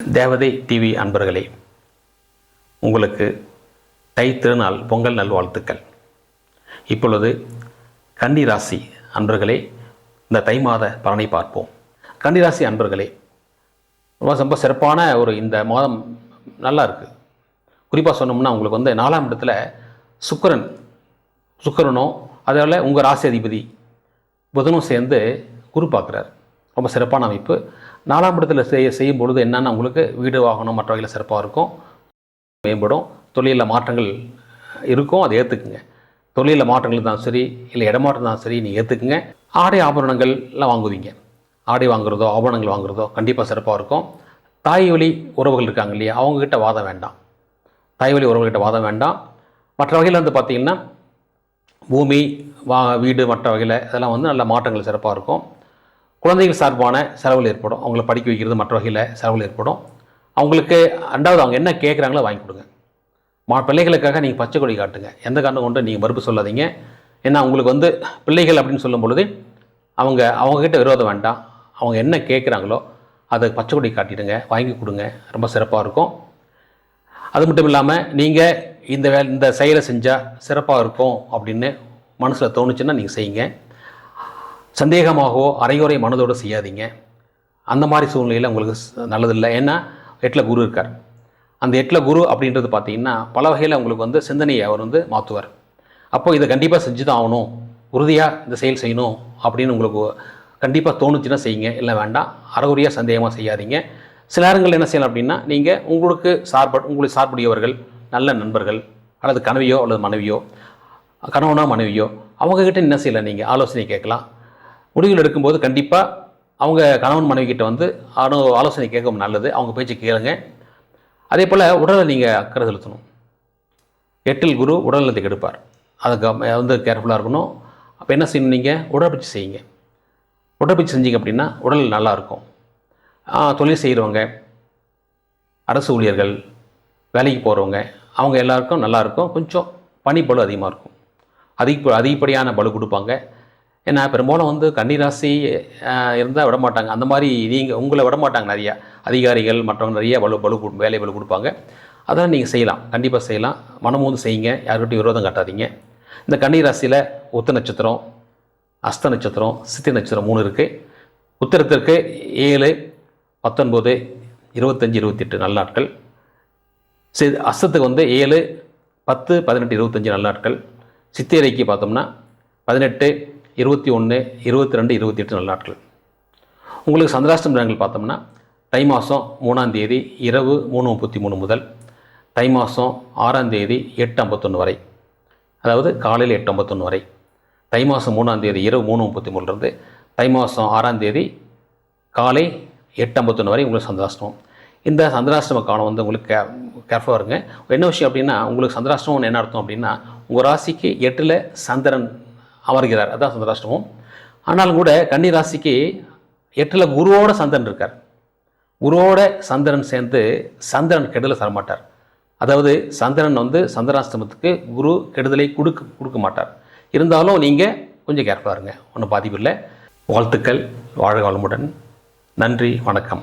தேவதை டிவி அன்பர்களே உங்களுக்கு தை திருநாள் பொங்கல் நல்வாழ்த்துக்கள். இப்பொழுது கன்னி ராசி அன்பர்களே இந்த தை மாத பலனை பார்ப்போம். கன்னி ராசி அன்பர்களே ரொம்ப ரொம்ப சிறப்பான ஒரு இந்த மாதம் நல்லா இருக்குது குறிப்பாக சொன்னோம்னா உங்களுக்கு வந்து நாலாம் இடத்துல சுக்கிரன் சுக்கரனும் அதேபோல் உங்கள் ராசி அதிபதி புதனும் சேர்ந்து குரு பார்க்குறாரு. ரொம்ப சிறப்பான அமைப்பு. நாலாம் இடத்துல செய்ய செய்யும் பொழுது என்னென்னா உங்களுக்கு வீடு வாகனம் மற்ற வகையில் சிறப்பாக இருக்கும். மேம்படும். தொழிலில் மாற்றங்கள் இருக்கும் அதை ஏற்றுக்குங்க தொழிலில் மாற்றங்கள் இருந்தாலும் சரி இல்லை இடமாற்றம் இருந்தாலும் சரி நீங்கள் ஏற்றுக்குங்க ஆடை ஆபரணங்கள்லாம் வாங்குவீங்க. ஆடை வாங்குறதோ ஆபரணங்கள் வாங்குறதோ கண்டிப்பாக சிறப்பாக இருக்கும். தாய் வழி உறவுகள் இருக்காங்க இல்லையா அவங்கக்கிட்ட வாதம் வேண்டாம். தாய் வழி உறவுகிட்ட வாதம் வேண்டாம். மற்ற வகையில் வந்து பார்த்திங்கன்னா பூமி வா வீடு மற்ற வகையில் இதெல்லாம் வந்து நல்ல மாற்றங்கள் சிறப்பாக இருக்கும். குழந்தைகள் சார்பான செலவுகள் ஏற்படும். அவங்கள படிக்க வைக்கிறது மற்ற வகையில் செலவுகள் ஏற்படும். அவங்களுக்கு ரெண்டாவது அவங்க என்ன கேட்குறாங்களோ வாங்கி கொடுங்க. மா பிள்ளைகளுக்காக நீங்கள் பச்சை கொடி காட்டுங்க. எந்த காரணம் கொண்டு நீங்கள் மறுப்பு சொல்லாதீங்க. ஏன்னா அவங்களுக்கு வந்து பிள்ளைகள் அப்படின்னு சொல்லும் பொழுது அவங்க அவங்கக்கிட்ட விரோதம் வேண்டாம். அவங்க என்ன கேட்குறாங்களோ அதை பச்சை கொடி காட்டிடுங்க. வாங்கி கொடுங்க. ரொம்ப சிறப்பாக இருக்கும். அது மட்டும் இல்லாமல் நீங்கள் இந்த வே இந்த செயலை செஞ்சால் சிறப்பாக இருக்கும் அப்படின்னு மனசில் தோணுச்சுன்னா நீங்கள் செய்யுங்க. சந்தேகமாகவோ அரைகுறை மனதோடு செய்யாதீங்க. அந்த மாதிரி சூழ்நிலையில் உங்களுக்கு நல்லதில்லை. ஏன்னா எட்டில் குரு இருக்கார். அந்த எட்டில் குரு அப்படின்றது பார்த்தீங்கன்னா பல வகையில் உங்களுக்கு வந்து சிந்தனையை அவர் வந்து மாற்றுவார் அப்போ இதை கண்டிப்பாக செஞ்சு தான் ஆகணும். உறுதியாக இந்த செயல் செய்யணும் அப்படின்னு உங்களுக்கு கண்டிப்பாக தோணுச்சுன்னா செய்யுங்க. இல்லை வேண்டாம் அறகுறையாக சந்தேகமாக செய்யாதீங்க. சில நேரங்கள் என்ன செய்யலாம் அப்படின்னா நீங்கள் உங்களுக்கு சார்பட் உங்களுக்கு சார்புடையவர்கள் நல்ல நண்பர்கள் அல்லது கனவியோ அல்லது மனைவியோ கணவனோ மனைவியோ அவங்கக்கிட்ட என்ன செய்யலாம் நீங்கள் ஆலோசனை கேட்கலாம். முடிவுகள் எடுக்கும்போது கண்டிப்பாக அவங்க கணவன் மனைவி கிட்ட வந்து ஆலோ ஆலோசனை கேட்கவும் நல்லது. அவங்க பேச்சு கேளுங்க. அதே போல் உடலை நீங்கள் அக்கறை செலுத்தணும். எட்டில் குரு உடல்நலத்தை கெடுப்பார். அதுக்கு வந்து கேர்ஃபுல்லாக இருக்கணும். அப்போ என்ன செய்யணும் நீங்கள் உடற்பயிற்சி செய்யுங்க. உடற்பயிற்சி செஞ்சீங்க அப்படின்னா உடல் நல்லாயிருக்கும் தொழில் செய்கிறவங்க அரசு ஊழியர்கள் வேலைக்கு போகிறவங்க அவங்க எல்லாருக்கும் நல்லாயிருக்கும் கொஞ்சம் கொஞ்சம் பனிப்பளு அதிகமாக இருக்கும். அதிக அதிகப்படியான பலு கொடுப்பாங்க. ஏன்னா பெரும்பாலும் வந்து கன்னிராசி இருந்தால் விட மாட்டாங்க அந்த மாதிரி நீங்கள் உங்களை விட மாட்டாங்க நிறையா. அதிகாரிகள் மற்றவங்க நிறைய வலு பலு கொடு- வேலை வலு கொடுப்பாங்க. அதெல்லாம் நீங்கள் செய்யலாம். கண்டிப்பாக செய்யலாம். மனம் வந்து செய்யுங்க. யாருக்கிட்டையும் விரோதம் காட்டாதீங்க. இந்த கன்னிராசியில் உத்த நட்சத்திரம் அஸ்த நட்சத்திரம் சித்தி நட்சத்திரம் மூணு இருக்குது உத்தரத்திற்கு ஏழு பத்தொன்பது இருபத்தஞ்சி இருபத்தெட்டு நல்ல நாட்கள். சரி அஸ்தத்துக்கு வந்து ஏழு பத்து பதினெட்டு இருபத்தஞ்சி நல்ல நாட்கள். சித்திரைக்கு பார்த்தோம்னா பதினெட்டு இருபத்தி ஒன்று இருபத்தி ரெண்டு இருபத்தி எட்டு நல்ல நாட்கள். உங்களுக்கு சந்திராஷ்டம் நேரங்கள் பார்த்தோம்னா தை மாதம் மூணாம் தேதி இரவு மூணு முப்பத்தி மூணு முதல் தை மாதம் ஆறாம் தேதி எட்டு ஐம்பத்தொன்று வரை. அதாவது காலையில் எட்டு ஐம்பத்தொன்று வரை. தை மாதம் மூணாம் தேதி இரவு மூணு முப்பத்தி மூணுலேருந்து தை மாதம் ஆறாம் தேதி காலை எட்டு ஐம்பத்தொன்று வரை உங்களுக்கு சந்திராஷ்டமம். இந்த சந்திராஷ்டம காலம் வந்து உங்களுக்கு கே கேர்ஃபுல்லாக இருங்க. என்ன விஷயம் அப்படின்னா உங்களுக்கு சந்திராஷ்டமம் என்ன அர்த்தம் அப்படின்னா உங்கள் ராசிக்கு எட்டில் சந்திரன் அமர்கிறார். அதான் சந்திராஷ்டமம். ஆனாலும் கூட கன்னி ராசிக்கு எட்டில் குருவோட சந்திரன் இருக்கார். குருவோட சந்திரன் சேர்ந்து சந்திரன் கெடுதலை தரமாட்டார். அதாவது சந்திரன் வந்து சந்திராஷ்டமத்துக்கு குரு கெடுதலை கொடுக்க கொடுக்க மாட்டார். இருந்தாலும் நீங்கள் கொஞ்சம் கேர்ஃபுல்லாக இருங்க. ஒன்றும் பாதிப்பு இல்லை. வாழ்த்துக்கள். வாழ்க வளமுடன். நன்றி. வணக்கம்.